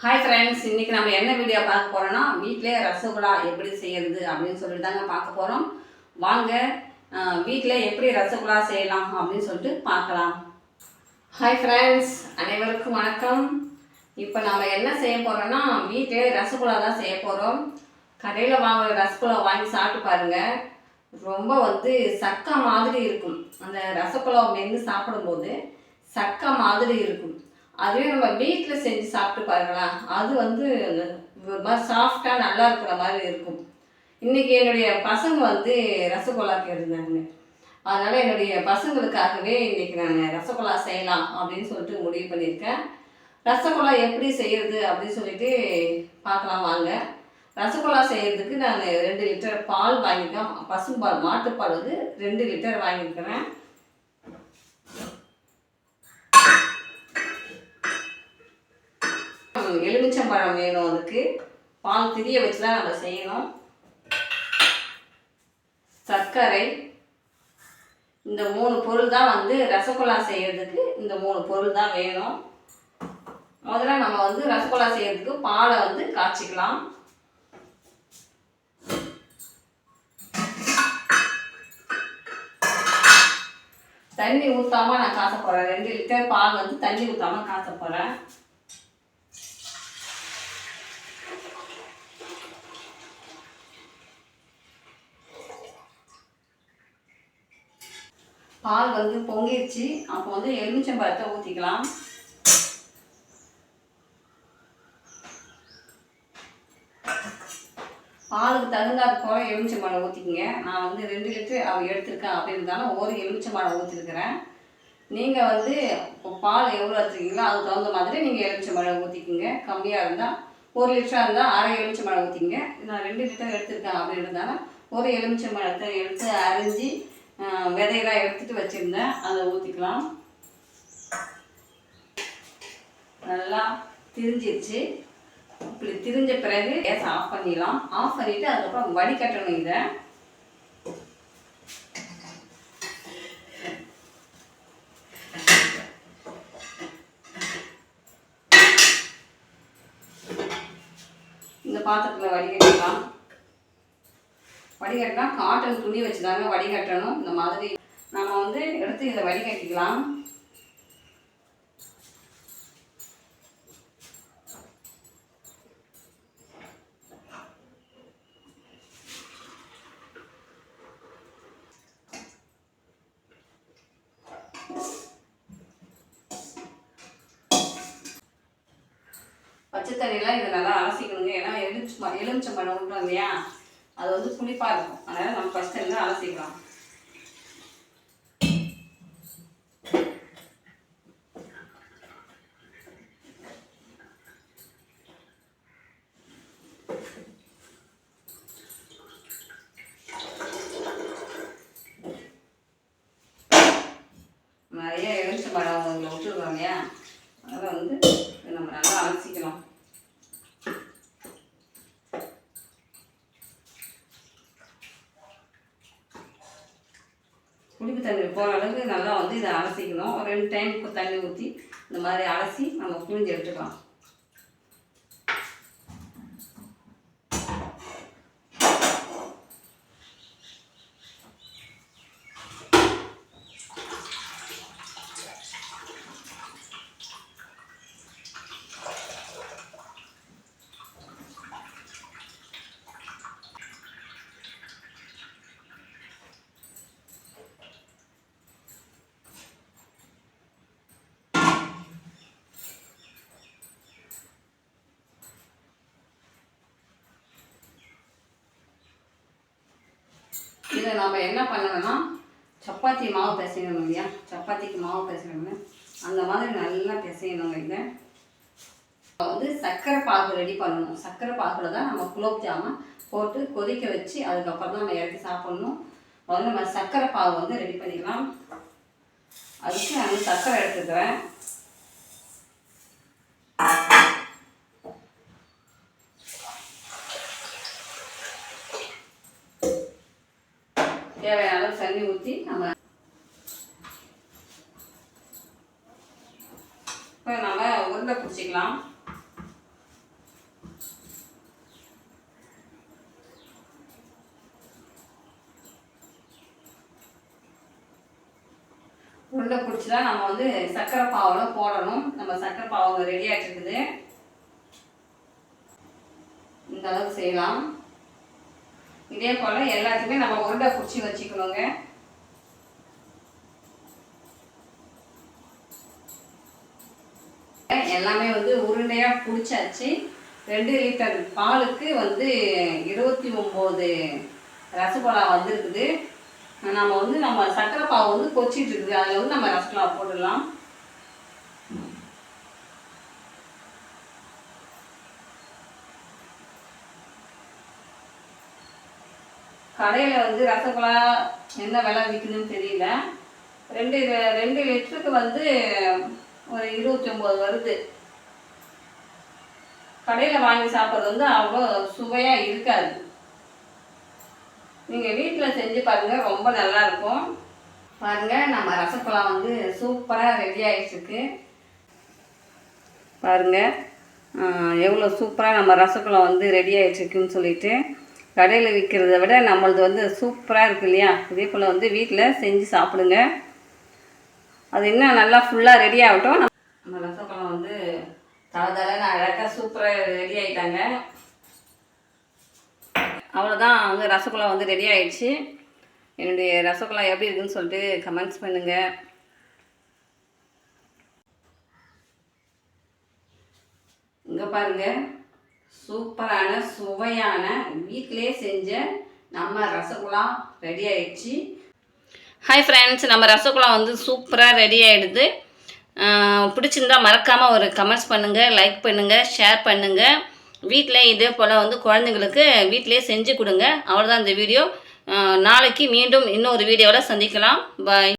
Hi friends இன்னைக்கு நம்ம என்ன வீடியோ பார்க்க போகிறோன்னா வீட்டிலே ரசகுல்லா எப்படி செய்யறது அப்படின்னு சொல்லிட்டு தாங்க பார்க்க போகிறோம் வாங்க வீட்டில் எப்படி ரசகுல்லா செய்யலாம் அப்படின்னு சொல்லிட்டு பார்க்கலாம். ஹாய் ஃப்ரெண்ட்ஸ் அனைவருக்கும் வணக்கம். இப்போ நம்ம என்ன செய்ய போகிறோன்னா வீட்டிலே ரசகுல்லா தான் செய்ய போகிறோம் கடையில் வாங்குகிற ரசகுல்லா வாங்கி சாப்பிட்டு பாருங்கள் ரொம்ப வந்து சக்கை மாதிரி இருக்கும். அந்த ரசகுல்லா மென்று சாப்பிடும்போது சக்கை மாதிரி இருக்கும். அதுவே நம்ம வீட்டில் செஞ்சு சாப்பிட்டு பாருங்களா அது வந்து ஒரு மாதிரி சாஃப்டாக நல்லா இருக்கிற மாதிரி இருக்கும். இன்றைக்கி என்னுடைய பசங்க வந்து ரசகுல்லா கேட்டிருந்தாங்க. அதனால் என்னுடைய பசங்களுக்காகவே இன்றைக்கி நான் ரசகுல்லா செய்யலாம் அப்படின்னு சொல்லிட்டு முடிவு பண்ணியிருக்கேன். ரசகுல்லா எப்படி செய்கிறது அப்படின்னு சொல்லிட்டு பார்க்கலாம் வாங்க. ரசகுல்லா செய்கிறதுக்கு நான் ரெண்டு லிட்டர் பால் வாங்கியிருக்கேன் பசும்பால் மாட்டுப்பால் வந்து ரெண்டு லிட்டர் வாங்கியிருக்கிறேன் எலுமிச்சம்பழம் வேணும் அதுக்கு. பால் திரிய வச்சு தான் நம்ம செய்யணும். சர்க்கரை. இந்த மூணு பொருள் தான் வந்து ரசகுல்லா செய்யறதுக்கு இந்த மூணு பொருள் தான் வேணும். முதல்ல நம்ம வந்து ரசகுல்லா செய்யறதுக்கு பாலை வந்து காய்ச்சிக்கலாம். தண்ணி ஊற்றாம நான் காச போகிறேன் ரெண்டு லிட்டர் பால் வந்து தண்ணி ஊற்றாம காச போகிறேன் பால் வந்து பொங்கிடுச்சு அப்போ வந்து எலுமிச்சம்பழத்தை ஊற்றிக்கலாம் பாலுக்கு தகுந்தாது போல எலுமிச்சம்பழம் ஊற்றிக்கிங்க நான் வந்து ரெண்டு லிட்டரு அவள் எடுத்திருக்கேன் அப்படின்னு இருந்தாலும் ஒரு எலுமிச்சம்பழம் ஊற்றிருக்கிறேன் நீங்கள் வந்து இப்போ பால் எவ்வளோ எடுத்துருக்கீங்களோ அதுக்கு தகுந்த மாதிரி நீங்கள் எலுமிச்சம்பழம் ஊற்றிக்கிங்க கம்மியாக இருந்தால் ஒரு லிட்டராக இருந்தால் அரை எலுமிச்சம்பழம் ஊற்றிங்க நான் ரெண்டு லிட்டர் எடுத்திருக்கேன் அப்படின்னு இருந்தாலும் ஒரு எலுமிச்சம்பழத்தை எடுத்து அரிஞ்சு விதையெல்லாம் எடுத்துட்டு வச்சுருந்தேன். அதை ஊற்றிக்கலாம் நல்லா திரிஞ்சிருச்சு. இப்படி திரிஞ்ச பிறகு கேஸ் ஆஃப் பண்ணிடலாம். ஆஃப் பண்ணிவிட்டு அதுக்கப்புறம் வடிகட்டணும் இதை. இந்த பாத்திரத்தில் வடிகட்டலாம் வடிகட்டினா காட்டன் துணி வச்சு தாங்க வடிகட்டணும். இந்த மாதிரி நம்ம வந்து எடுத்து இதை வடிகட்டிக்கலாம். பச்சை தண்ணியில் இதை நல்லா அலசிக்கணுங்க. ஏன்னா எலுமிச்சம் எலுமிச்சம்பழம் விட்டோம் இல்லையா? அது வந்து புளிப்பாக இருக்கும் அதனால் நம்ம ஃபஸ்ட்டு இருந்து அலசிக்கலாம். நிறைய எலுமிச்சம்பழம் உங்களை விட்டுருக்கோம் இல்லையா அதனால் வந்து இதை நம்ம நல்லா அலசிக்கலாம் குடிப்பு தண்ணி போகிற அளவுக்கு நல்லா வந்து இதை அலசிக்கணும். ஒரு ரெண்டு டைமுக்கு தண்ணி ஊற்றி இந்த மாதிரி அலசி நம்ம புழிஞ்சு எடுத்துக்கலாம். இதை நம்ம என்ன பண்ணணும்னா சப்பாத்தி மாவு பிசையணும் இல்லையா? சப்பாத்திக்கு மாவு பிசையணும்னு. அந்த மாதிரி நல்லா பிசையணுங்க இதை. வந்து சர்க்கரை பாகு ரெடி பண்ணணும். சர்க்கரை பாகுல தான் நம்ம குலோப் ஜாமுன் போட்டு கொதிக்க வச்சு அதுக்கப்புறம் தான் நம்ம இறக்கி சாப்பிடணும். முதல்ல நம்ம சர்க்கரை பாகு வந்து ரெடி பண்ணிக்கலாம் அதுக்கு நான் சர்க்கரை எடுத்துக்கிறேன். இப்போ நம்ம உருண்டை பிடிச்சிக்கலாம். உருண்டை பிடிச்சி தான் நம்ம வந்து சர்க்கரை பாவில் போடணும். நம்ம சர்க்கரை பாவு ரெடி ஆகிட்டு இந்த அளவுக்கு செய்யலாம். இதே போல் எல்லாத்துக்குமே நம்ம உருண்டை பிடிச்சி வச்சுக்கணுங்க. எல்லாமே வந்து உருண்டையாக பிடிச்சாச்சு. ரெண்டு லிட்டர் பாலுக்கு வந்து இருபத்தி ஒம்பது ரசகுல்லா வந்திருக்குது. நம்ம வந்து நம்ம சர்க்கரை பாவு வந்து கொச்சிட்டு இருக்குது அதில் வந்து நம்ம ரசகுல்லா போட்டுடலாம். கடையில் வந்து ரசகுல்லா என்ன விலை விற்கணும்னு தெரியல. ரெண்டு ரெண்டு லிட்டருக்கு வந்து ஒரு இருபத்தி ஒம்பது வருது. கடையில் வாங்கி சாப்பிட்றது வந்து அவ்வளோ சுவையாக இருக்காது. நீங்கள் வீட்டில் செஞ்சு பாருங்கள் ரொம்ப நல்லாயிருக்கும் பாருங்கள் நம்ம ரசப்பழம் வந்து சூப்பராக ரெடி ஆகிட்டுருக்கு பாருங்கள் எவ்வளோ சூப்பராக நம்ம ரசப்பழம் வந்து ரெடி ஆகிட்டுருக்குன்னு சொல்லிட்டு கடையில் விற்கிறத விட நம்மளது வந்து சூப்பராக இருக்கு இல்லையா? இதே போல் வந்து வீட்டில் செஞ்சு சாப்பிடுங்க. அது இன்னும் நல்லா ஃபுல்லாக ரெடி ஆகட்டும். நம்ம ரசப்பழம் வந்து தலை தலைன்னு அழகாக சூப்பராக ரெடி ஆகிட்டாங்க அவ்வளோதான் வந்து ரசகுல்லா வந்து ரெடி ஆயிடுச்சு. என்னுடைய ரசகுல்லா எப்படி இருக்குன்னு சொல்லிட்டு கமெண்ட்ஸ் பண்ணுங்கள் இங்கே பாருங்கள் சூப்பரான சுவையான வீட்டிலே செஞ்ச நம்ம ரசகுல்லா ரெடி ஆயிடுச்சு. ஹாய் ஃப்ரெண்ட்ஸ் நம்ம ரசகுல்லா வந்து சூப்பராக ரெடி ஆகிடுது பிடிச்சிருந்தா மறக்காமல் ஒரு கமெண்ட்ஸ் பண்ணுங்கள் லைக் பண்ணுங்கள் ஷேர் பண்ணுங்கள் வீட்டில் இதே போல் வந்து குழந்தைங்களுக்கு வீட்டிலே செஞ்சு கொடுங்க. அவ்வளோதான் இந்த வீடியோ நாளைக்கு மீண்டும் இன்னொரு வீடியோவில் சந்திக்கலாம். பாய்